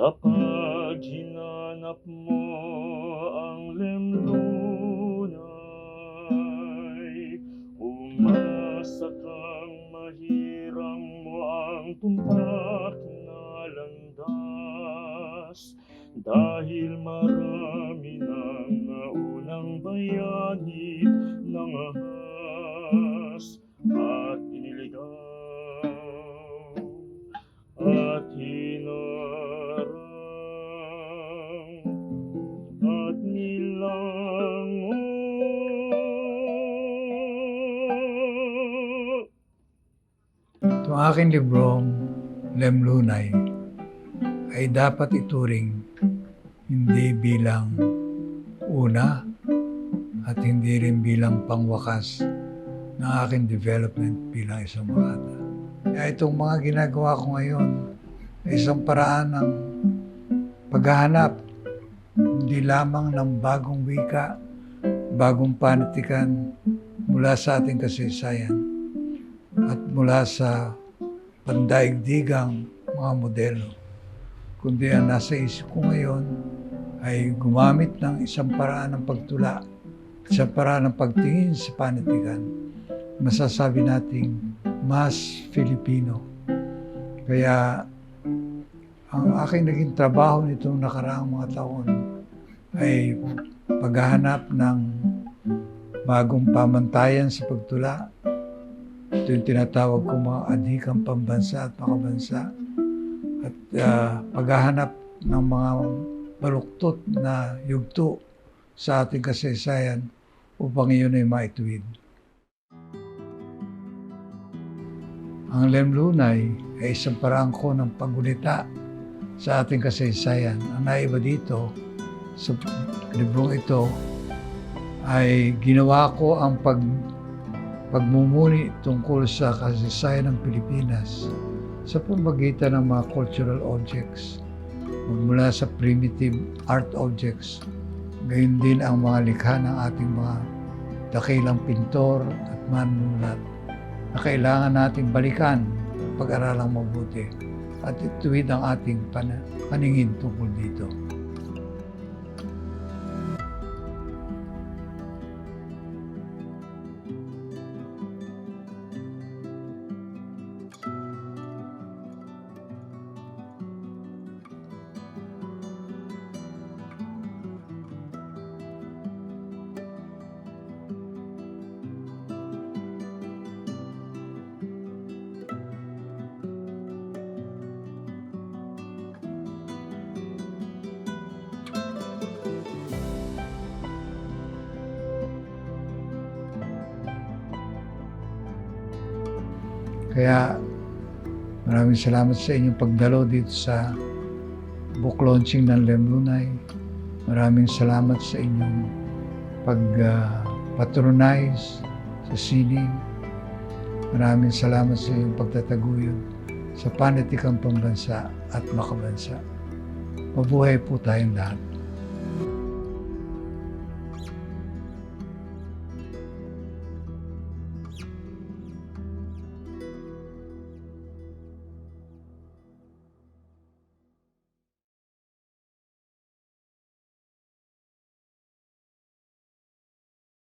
Kapag hinanap mo ang lemlunay, umasa kang mahirang mo ang tumpak na landas. Dahil marami ng naunang bayani ng ahas. At nilango Itong aking librong Lemlunay ay dapat ituring hindi bilang una at hindi rin bilang pangwakas ng aking development bilang isang makata. Kaya itong mga ginagawa ko ngayon ay isang paraan ng paghahanap hindi lamang ng bagong wika, bagong panitikan mula sa ating kasaysayan at mula sa pandaigdigang mga modelo. Kundi ang nasa isip ko ngayon ay gumamit ng isang paraan ng pagtula, isang paraan ng pagtingin sa panitikan. Masasabi nating mas Filipino. Kaya ang aking naging trabaho nitong nakaraang mga taon ay paghahanap ng bagong pamantayan sa pagtula, ito yung tinatawag ko mga adhikang pambansa at makabansa. At ah, paghahanap ng mga baluktot na yugto sa ating kasaysayan upang iyon ay maituwid. Ang lemlunay ay isang parang ko ng paggunita sa ating kasaysayan. Ang naiba dito sa librong ito ay ginawa ko ang pag pagmumuni tungkol sa kasaysayan ng Pilipinas sa pamagitan ng mga cultural objects magmula sa primitive art objects gayon din ang mga likha ng ating mga dakilang pintor at manunulat na kailangan nating balikan pag-aralang mabuti at ituwid ang ating pan- paningin tungkol dito. Kaya maraming salamat sa inyong pagdalo dito sa book launching ng Lemlunay. Maraming salamat sa inyong pag-patronize sa sining. Maraming salamat sa inyong pagtataguyod sa panitikang pambansa at makabansa. Mabuhay po tayong lahat.